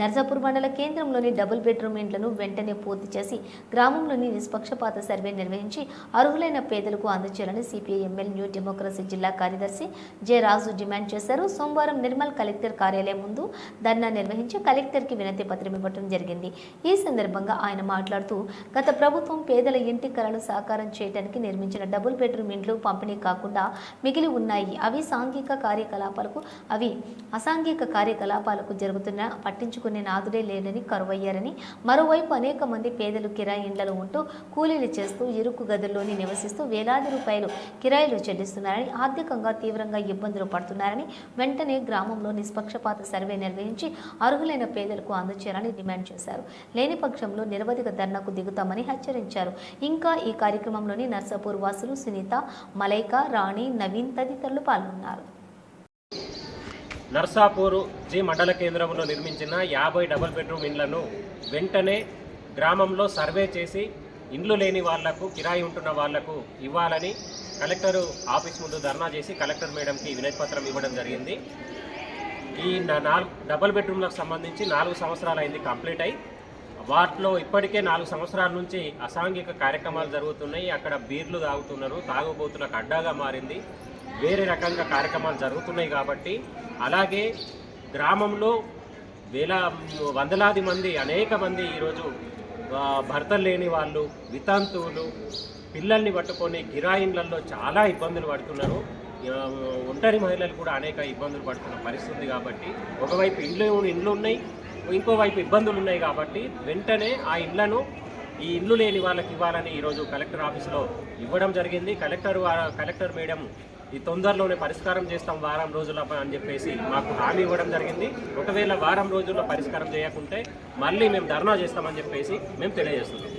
నర్సాపూర్ మండల కేంద్రంలోని double bedroom ఇండ్లను వెంటనే పూర్తి చేసి గ్రామంలోని నిష్పక్షపాత సర్వే నిర్వహించి అర్హులైన పేదలకు అందజేయాలని సిపిఐ ఎంఎల్ న్యూ డెమోక్రసీ జిల్లా కార్యదర్శి జె రాజు డిమాండ్ చేశారు. సోమవారం నిర్మల్ కలెక్టర్ కార్యాలయం ముందు ధర్నా నిర్వహించి కలెక్టర్కి వినతి పత్రం ఇవ్వడం జరిగింది. ఈ సందర్భంగా ఆయన మాట్లాడుతూ గత ప్రభుత్వం పేదల ఇంటి కళలు సాకారం చేయడానికి నిర్మించిన డబుల్ బెడ్రూమ్ ఇండ్లు పంపిణీ కాకుండా మిగిలి ఉన్నాయి. అవి సాంఘిక కార్యకలాపాలకు అవి అసాంఘిక కార్యకలాపాలకు జరుగుతున్న పట్టించుకునే నాదుడే లేడని కరువయ్యారని మరోవైపు అనేక మంది పేదలు కిరాయి ఇండ్లలో ఉంటూ కూలీలు చేస్తూ ఇరుకు గదుల్లోని నివసిస్తూ వేలాది రూపాయలు కిరాయిలు చెల్లిస్తున్నారని ఆర్థికంగా తీవ్రంగా ఇబ్బందులు పడుతున్నారని వెంటనే గ్రామంలో నిష్పక్షపాత సర్వే నిర్వహించి అర్హులైన పేదలకు అందచేయాలని డిమాండ్ చేశారు. లేని పక్షంలో నిరవధిక ధర్నాకు దిగుతామని హెచ్చరించారు. ఇంకా ఈ కార్యక్రమంలోని నర్సాపూర్ వాసులు సునీత మలైక రాణి నవీన్ తదితరులు పాల్గొన్నారు. నర్సాపూరు జి మండల కేంద్రంలో నిర్మించిన యాభై డబుల్ బెడ్రూమ్ ఇండ్లను వెంటనే గ్రామంలో సర్వే చేసి ఇండ్లు లేని వాళ్ళకు కిరాయి ఉంటున్న వాళ్ళకు ఇవ్వాలని కలెక్టర్ ఆఫీస్ ముందు ధర్నా చేసి కలెక్టర్ మేడంకి వినయపత్రం ఇవ్వడం జరిగింది. ఈ నాలుగు డబుల్ బెడ్రూమ్లకు సంబంధించి నాలుగు సంవత్సరాలు అయింది కంప్లీట్ అయి. వాటిలో ఇప్పటికే నాలుగు సంవత్సరాల నుంచి అసాంఘిక కార్యక్రమాలు జరుగుతున్నాయి. అక్కడ బీర్లు తాగుతున్నారు తాగుబోతులకు అడ్డాగా మారింది. వేరే రకంగా కార్యక్రమాలు జరుగుతున్నాయి కాబట్టి అలాగే గ్రామంలో వేల వందలాది మంది అనేక మంది ఈరోజు భర్తలు లేని వాళ్ళు వితంతువులు పిల్లల్ని పట్టుకొని కిరాయిన్లలో చాలా ఇబ్బందులు పడుతున్నారు. ఒంటరి మహిళలు కూడా అనేక ఇబ్బందులు పడుతున్న పరిస్థితి ఉంది కాబట్టి ఒకవైపు ఇండ్లు ఇండ్లు ఉన్నాయి ఇంకోవైపు ఇబ్బందులు ఉన్నాయి కాబట్టి వెంటనే ఆ ఇండ్లను ఈ ఇల్లు లేని వాళ్ళకి ఇవ్వాలని ఈరోజు కలెక్టర్ ఆఫీస్లో ఇవ్వడం జరిగింది. కలెక్టర్ కలెక్టర్ మేడం ఈ తొందరలోనే పరిష్కారం చేస్తాం వారం రోజుల అని చెప్పేసి మాకు హామీ ఇవ్వడం జరిగింది. ఒకవేళ వారం రోజుల్లో పరిష్కారం చేయకుంటే మళ్ళీ మేము ధర్నా చేస్తామని చెప్పేసి మేము తెలియజేస్తున్నాం.